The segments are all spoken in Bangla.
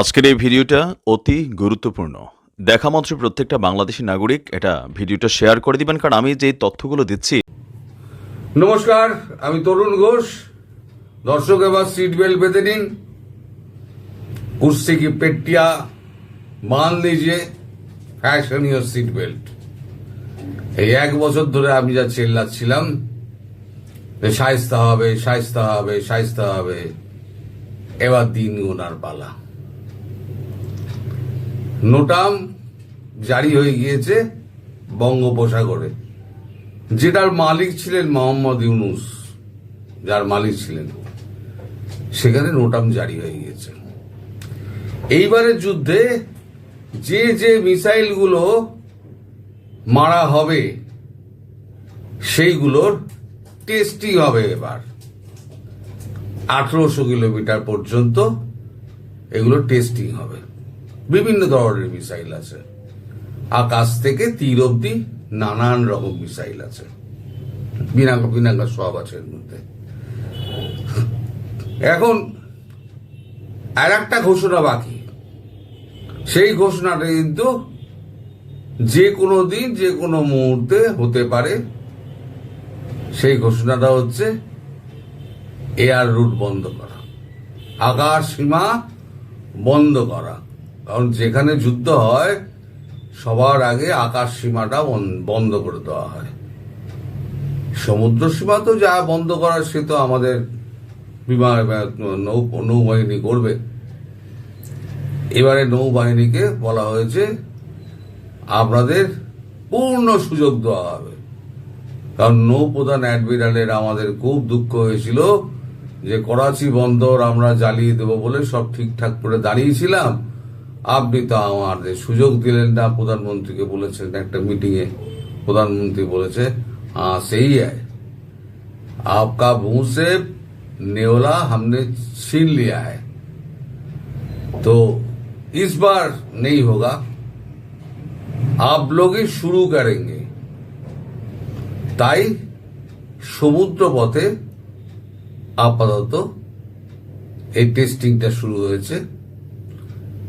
আজকের এই ভিডিওটা অতি গুরুত্বপূর্ণ। দেখা মাত্র প্রত্যেকটা বাংলাদেশি নাগরিক এটা ভিডিওটা শেয়ার করে দিবেন, কারণ আমি যে তথ্যগুলো দিচ্ছি। নমস্কার, আমি তরুণ ঘোষ। দর্শক, এবার সিট বেল্ট বেঁধে নিন। কুর্সি কি পেটিয়া বাঁধ লিজিয়ে ফ্যাশনীয় সিট বেল্ট এই এক বছর ধরে আমি যা চেল্লাচ্ছিলাম, যে সাইজতে হবে সাইজতে হবে সাইজতে হবে। এবার দিন গোনার পালা। নোটাম জারি হয়ে গিয়েছে বঙ্গোপসাগরে, যেটার মালিক ছিলেন মোহাম্মদ ইউনুস, যার মালিক ছিলেন সেখানে নোটাম জারি হয়ে গিয়েছে। এইবারের যুদ্ধে যে যে মিসাইলগুলো মারা হবে, সেইগুলোর টেস্টিং হবে এবার। আঠারোশো কিলোমিটার পর্যন্ত এগুলো টেস্টিং হবে। বিভিন্ন ধরনের মিসাইল আছে। আকাশ থেকে তীর অব্দি নানান রকম মিসাইল আছে। বিনাঙ্গা বিনাঙ্গা সব আছে এর মধ্যে। এখন আর একটা ঘোষণা বাকি। সেই ঘোষণাটা কিন্তু যে কোনো দিন, যে কোনো মুহূর্তে হতে পারে। সেই ঘোষণাটা হচ্ছে এয়ার রুট বন্ধ করা। আকাশ সীমা বন্ধ করা। কারণ যেখানে যুদ্ধ হয়, সবার আগে আকাশ সীমাটা বন- বন্ধ করে দেওয়া হয়। সমুদ্র সীমা তো যা বন্ধ করার, সে তো আমাদের বিমান নৌবাহিনী করবে। এবারে নৌবাহিনীকে বলা হয়েছে, আপনাদের পূর্ণ সুযোগ দেওয়া হবে। কারণ নৌপ্রধান অ্যাডমিরালের আমাদের খুব দুঃখ হয়েছিল যে করাচি বন্দর আমরা জ্বালিয়ে দেবো বলে সব ঠিকঠাক করে দাঁড়িয়েছিলাম। আপনি তো আমাদের সুযোগ দিলেন না প্রধানমন্ত্রীকে বলেছেন একটা মিটিংয়ে প্রধানমন্ত্রী বলেছে हाँ सही है आपका मुंह से नेवला हमने छीन लिया है तो इस बार नहीं होगा आप लोग ही शुरू करेंगे তাই সমুদ্র পথে আপাতত এই টেস্টিংটা শুরু হয়েছে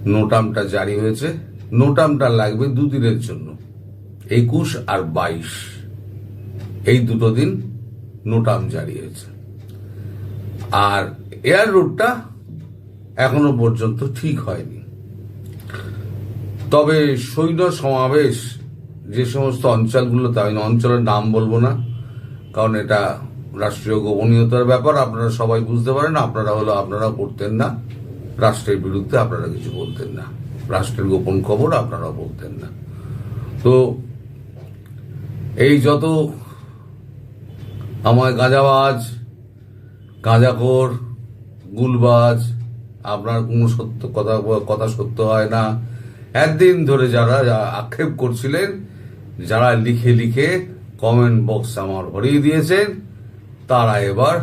নোটামটা জারি হয়েছে। নোটামটা লাগবে দুদিনের জন্য, একুশ আর বাইশ। এই দুটো দিন নোটাম জারি হয়েছে। আর এয়ার রুটটা এখনও পর্যন্ত ঠিক হয়নি। তবে সৈন্য সমাবেশ যে সমস্ত অঞ্চলগুলোতে আমি অঞ্চলের নাম বলব না, কারণ এটা রাষ্ট্রীয় গোপনীয়তার ব্যাপার, আপনারা সবাই বুঝতে পারেন, আপনারা হলো আপনারা করতেন না। রাষ্ট্রের বিরুদ্ধে আপনারা কিছু বলতেন না। রাষ্ট্রের গোপন খবর আপনারা বলতেন না। তো এই যত আমায় গাঁজাবাজ, গাঁজাখোর, গুলবাজ, আপনার কোনো সত্য কথা কথা সত্য হয় না। একদিন ধরে যারা আক্ষেপ করছিলেন, যারা লিখে লিখে কমেন্ট বক্স আমার ভরিয়ে দিয়েছেন, তারা এবার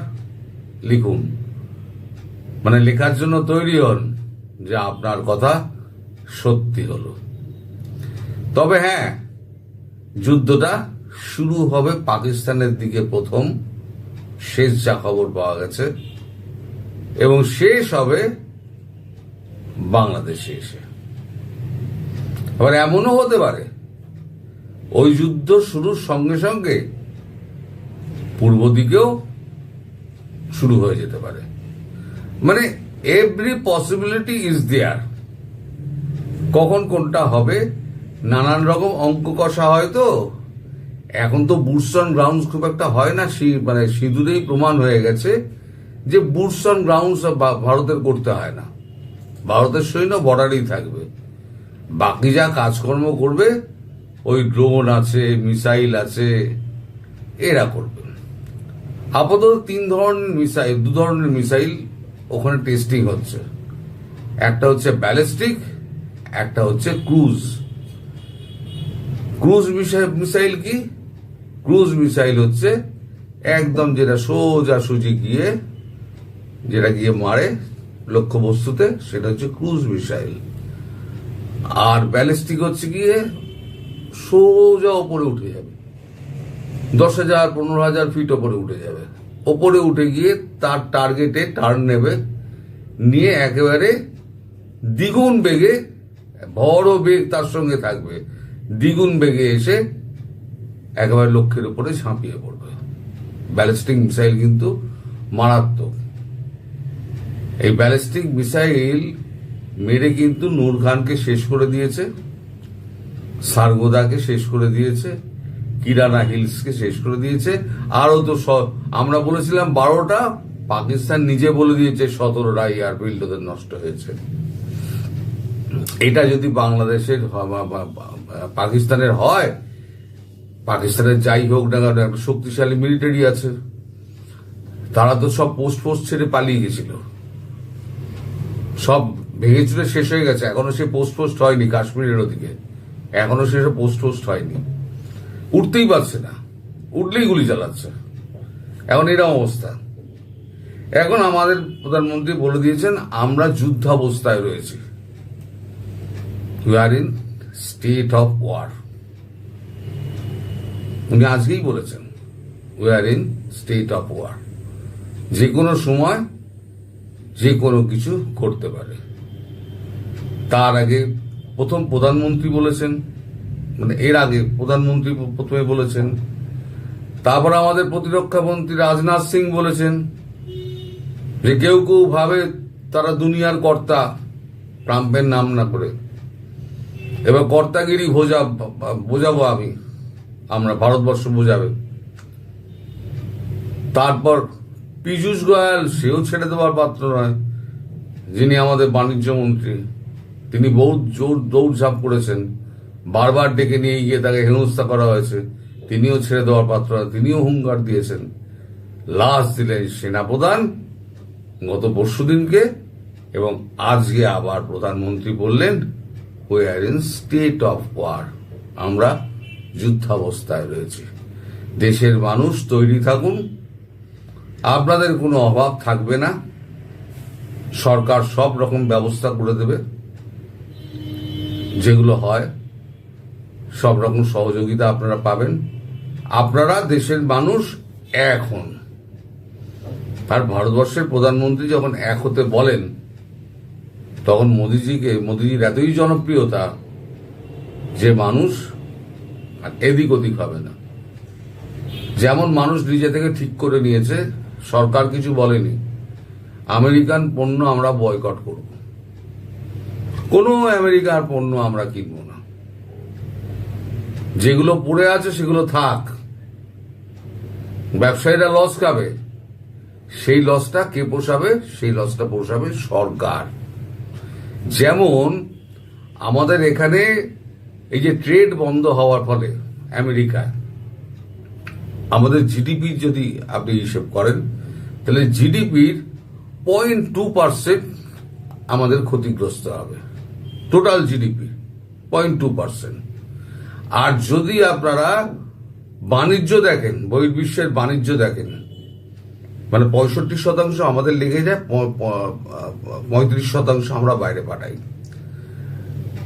লিখুন। মানে লেখার জন্য তৈরি হন যে আপনার কথা সত্যি হলো। তবে হ্যাঁ যুদ্ধটা শুরু হবে পাকিস্তানের দিকে প্রথম। শেষ যা খবর পাওয়া গেছে। এবং শেষ হবে বাংলাদেশে এসে। আবার এমনও হতে পারে, ওই যুদ্ধ শুরুর সঙ্গে সঙ্গে পূর্ব দিকেও শুরু হয়ে যেতে পারে। মানে এভরি পসিবিলিটি ইজ দেয়ার কখন কোনটা হবে? নানান রকম অঙ্ক কষা হয় তো। এখন তো বুটসন গ্রাউন্ডস খুব একটা হয় না মানে সিঁদুরেই প্রমাণ হয়ে গেছে যে বুটসন গ্রাউন্ডস ভারতের করতে হয় না। ভারতের সৈন্য বর্ডারেই থাকবে। বাকি যা কাজকর্ম করবে, ওই ড্রোন আছে, মিসাইল আছে, এরা করবে। আপাতত তিন ধরনের মিসাইল, দু ধরনের মিসাইল ওখানে টেস্টিং হচ্ছে। একটা হচ্ছে ব্যালিস্টিক একটা হচ্ছে ক্রুজ ক্রুজ মিসাইল- কি? ক্রুজ মিসাইল হচ্ছে একদম যেটা সোজা সুজি গিয়ে, যেটা গিয়ে মারে লক্ষ্যবস্তুতে, সেটা হচ্ছে ক্রুজ মিসাইল আর ব্যালিস্টিক হচ্ছে গিয়ে সোজা ওপরে উঠে যাবে। দশ হাজার, পনেরো হাজার ফিট ওপরে উঠে যাবে। ওপরে উঠে গিয়ে তার টার্গেটে টার্ন নেবে। নিয়ে একেবারে দ্বিগুণ বেগে বড় বেগ তার সঙ্গে থাকবে। দ্বিগুণ বেগে এসে একেবারে লক্ষ্যের উপরে ঝাঁপিয়ে পড়বে। ব্যালিস্টিক মিসাইল কিন্তু মারাত্মক। এই ব্যালিস্টিক মিসাইল মেরে কিন্তু নূর খানকে শেষ করে দিয়েছে, সারগোদাকে শেষ করে দিয়েছে। কিরানা হিলসকে শেষ করে দিয়েছে। আরও তো আমরা বলেছিলাম বারোটা, পাকিস্তান নিজে বলে দিয়েছে সতেরোটা এয়ারফিল্ড ওদের নষ্ট হয়েছে। এটা যদি বাংলাদেশের পাকিস্তানের হয়, পাকিস্তানের যাই হোক না কেন, একটা শক্তিশালী মিলিটারি আছে। তারা তো সব পোস্ট পোস্ট ছেড়ে পালিয়ে গেছিল। সব ভেঙে শেষ হয়ে গেছে। এখনও সে পোস্ট পোস্ট হয়নি কাশ্মীরের ওদিকে। এখনও সে পোস্ট পোস্ট হয়নি। উঠতেই পারছে না। উঠলেই গুলি চালাচ্ছে। এখন এরকম অবস্থা। এখন আমাদের প্রধানমন্ত্রী বলে দিয়েছেন, আমরা যুদ্ধাবস্থায় রয়েছি। We are in state of war উনি আজকেই বলেছেন we are in state of war যে কোনো সময় যে কোনো কিছু করতে পারে। তার আগে প্রথম প্রধানমন্ত্রী বলেছেন মানে এর আগে প্রধানমন্ত্রী প্রথমে বলেছেন, তারপর আমাদের প্রতিরক্ষা মন্ত্রী রাজনাথ সিং বলেছেন যে কেউ কেউ ভাবে তারা দুনিয়ার কর্তা, ট্রাম্পের নাম না করে। এবার কর্তাগিরি বোঝা, বোঝাবো আমি, আমরা ভারতবর্ষ বোঝাবে। তারপর পীযূষ গোয়াল, সেও ছেড়ে দেওয়ার পাত্র নয়, যিনি আমাদের বাণিজ্য মন্ত্রী। তিনি বহু জোর দৌড়ঝাঁপ করেছেন। বারবার ডেকে নিয়ে গিয়ে তাকে হেনস্থা করা হয়েছে। তিনিও ছেড়ে দেওয়ার পাত্র তিনিও হুঙ্কার দিয়েছেন। লাশ দিলেন সেনাপ্রধান গত পরশু দিনকে এবং আজকে আবার প্রধানমন্ত্রী বললেন we are in state of war আমরা যুদ্ধাবস্থায় রয়েছি। দেশের মানুষ তৈরি থাকুন। আপনাদের কোনো অভাব থাকবে না। সরকার সব রকম ব্যবস্থা করে দেবে। যেগুলো হয় সব রকম সহযোগিতা আপনারা পাবেন। আপনারা দেশের মানুষ এক হন। আর ভারতবর্ষের প্রধানমন্ত্রী যখন এক হতে বলেন, তখন মোদিজিকে, মোদিজির এতই জনপ্রিয়তা যে মানুষ আর এদিক ওদিক হবে না। যেমন মানুষ নিজে থেকে ঠিক করে নিয়েছে, সরকার কিছু বলেনি, আমেরিকান পণ্য আমরা বয়কট করব। কোনো আমেরিকার পণ্য আমরা কিনব না। যেগুলো পড়ে আছে সেগুলো থাক। ব্যবসায়ীরা লস খাবে। সেই লসটা কে পোষাবে? সেই লসটা পোষাবে সরকার। যেমন আমাদের এখানে এই যে ট্রেড বন্ধ হওয়ার ফলে আমেরিকায়, আমাদের জিডিপি যদি আপনি হিসেব করেন, তাহলে জিডিপির পয়েন্ট টু পার্সেন্ট আমাদের ক্ষতিগ্রস্ত হবে। Total GDP point two percent আর যদি আপনারা বাণিজ্য দেখেন, বহির্বিশ্বের বাণিজ্য দেখেন মানে পঁয়ষট্টি শতাংশ আমাদের লেগে যায় পঁয়ত্রিশ শতাংশ আমরা বাইরে পাঠাই।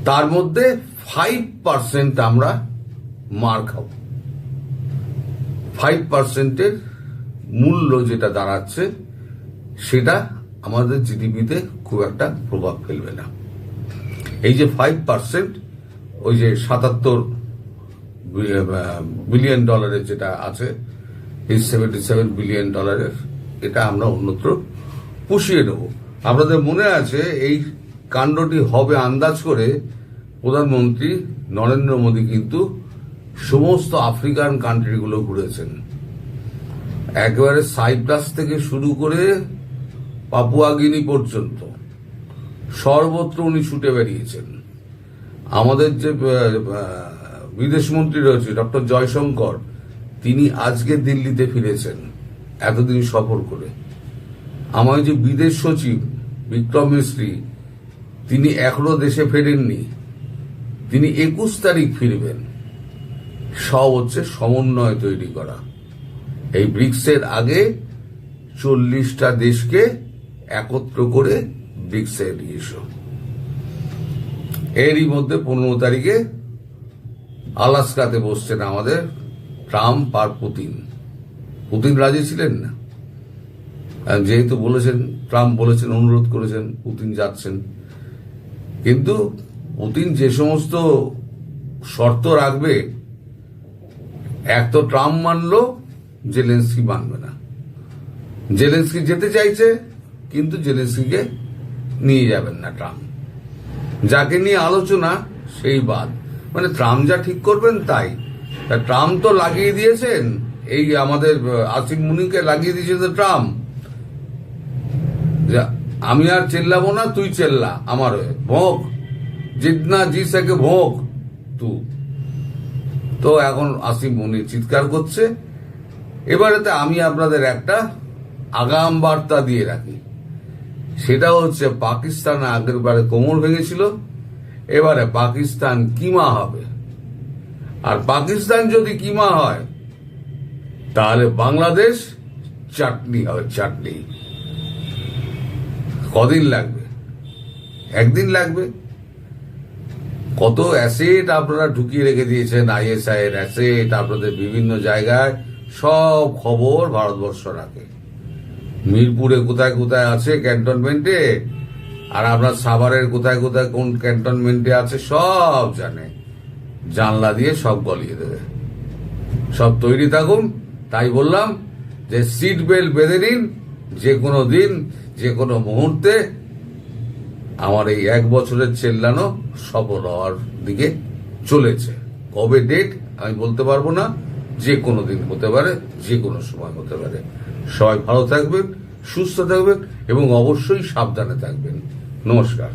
তার মধ্যে ফাইভ পার্সেন্ট আমরা মার খাব। ফাইভ পার্সেন্টের মূল্য যেটা দাঁড়াচ্ছে, সেটা আমাদের জিডিপিতে খুব একটা প্রভাব ফেলবে না। এই যে ফাইভ পার্সেন্ট ওই যে সাতাত্তর বিলিয়ন ডলারের যেটা আছে, এই সেভেন্টি সেভেন বিলিয়ন ডলারের এটা আমরা অন্যত্র পুষিয়ে নেব। আপনাদের মনে আছে, এই কাণ্ডটি হবে আন্দাজ করে প্রধানমন্ত্রী নরেন্দ্র মোদী কিন্তু সমস্ত আফ্রিকান কান্ট্রিগুলো ঘুরেছেন। একেবারে সাইপ্রাস থেকে শুরু করে পাপুয়াগিনি পর্যন্ত, সর্বত্র উনি ছুটে বেরিয়েছেন। আমাদের যে বিদেশমন্ত্রী রয়েছে, ডক্টর জয়শঙ্কর। তিনি আজকে দিল্লিতে ফিরেছেন, এতদিন সফর করে। আমার যে বিদেশ সচিব বিক্রম মিস্ত্রি, তিনি এখনও দেশে ফেরেননি। তিনি একুশ তারিখ ফিরবেন। সব হচ্ছে সমন্বয় তৈরি করা। এই ব্রিক্সের আগে চল্লিশটা দেশকে একত্র করে ব্রিক্সে এরই মধ্যে পনেরো তারিখে আলাস্কাতে বসছেন আমাদের ট্রাম্প আর পুতিন। পুতিন রাজি ছিলেন না? যেহেতু বলেছেন, ট্রাম্প বলেছেন, অনুরোধ করেছেন, পুতিন যাচ্ছেন। কিন্তু পুতিন যে সমস্ত শর্ত রাখবে, এক তো ট্রাম্প মানলো, জেলেন্সকি মানবে না। জেলেন্সকি যেতে চাইছে, কিন্তু জেলেন্সকিকে নিয়ে যাবেন না ট্রাম্প। যাকে নিয়ে আলোচনা, সেই বাদ। মানে ট্রাম্প যা ঠিক করবেন তাই। তা ট্রাম্প তো লাগিয়ে দিয়েছেন, এই আমাদের আসিফ মুনিকে লাগিয়ে দিয়েছে তো ট্রাম্প যে, আমি আর চেল্লাবো না, তুই চেল্লা, আমার ভোগ, জিতনা জি সকে ভোগ, তু। তো এখন আসিফ মুনি চিৎকার করছে। এবারেতে আমি আপনাদের একটা আগাম বার্তা দিয়ে রাখি। সেটা হচ্ছে পাকিস্তান আগের বারে কোমর ভেঙেছিল। এবারে পাকিস্তান কিমা হবে? আর পাকিস্তান যদি কিমা হয়, তাহলে বাংলাদেশ চাটনি হবে, চাটনি। কদিন লাগবে? একদিন লাগবে। কত অ্যাসেট আপনারা ঢুকিয়ে রেখে দিয়েছেন আইএসআই এর অ্যাসেট, আপনাদের বিভিন্ন জায়গায় সব খবর ভারতবর্ষ রাখে মিরপুরে কোথায় কোথায় আছে ক্যান্টনমেন্টে? আর আপনার সাভারের কোথায় কোথায় কোন ক্যান্টনমেন্টে আছে সব জানে। জানলা দিয়ে সব গলিয়ে দেবে। সব তৈরি থাকুন, তাই বললাম যে সিট বেল্ট বেঁধে নিন, যে কোনো দিন, যে কোনো মুহূর্তে। আমার এই এক বছরের চেল্লানো সফল হওয়ার দিকে চলেছে। কবে ডেট আমি বলতে পারব না। যে কোনো দিন হতে পারে, যে কোনো সময় হতে পারে। সবাই ভালো থাকবেন, সুস্থ থাকবেন এবং অবশ্যই সাবধানে থাকবেন। নমস্কার।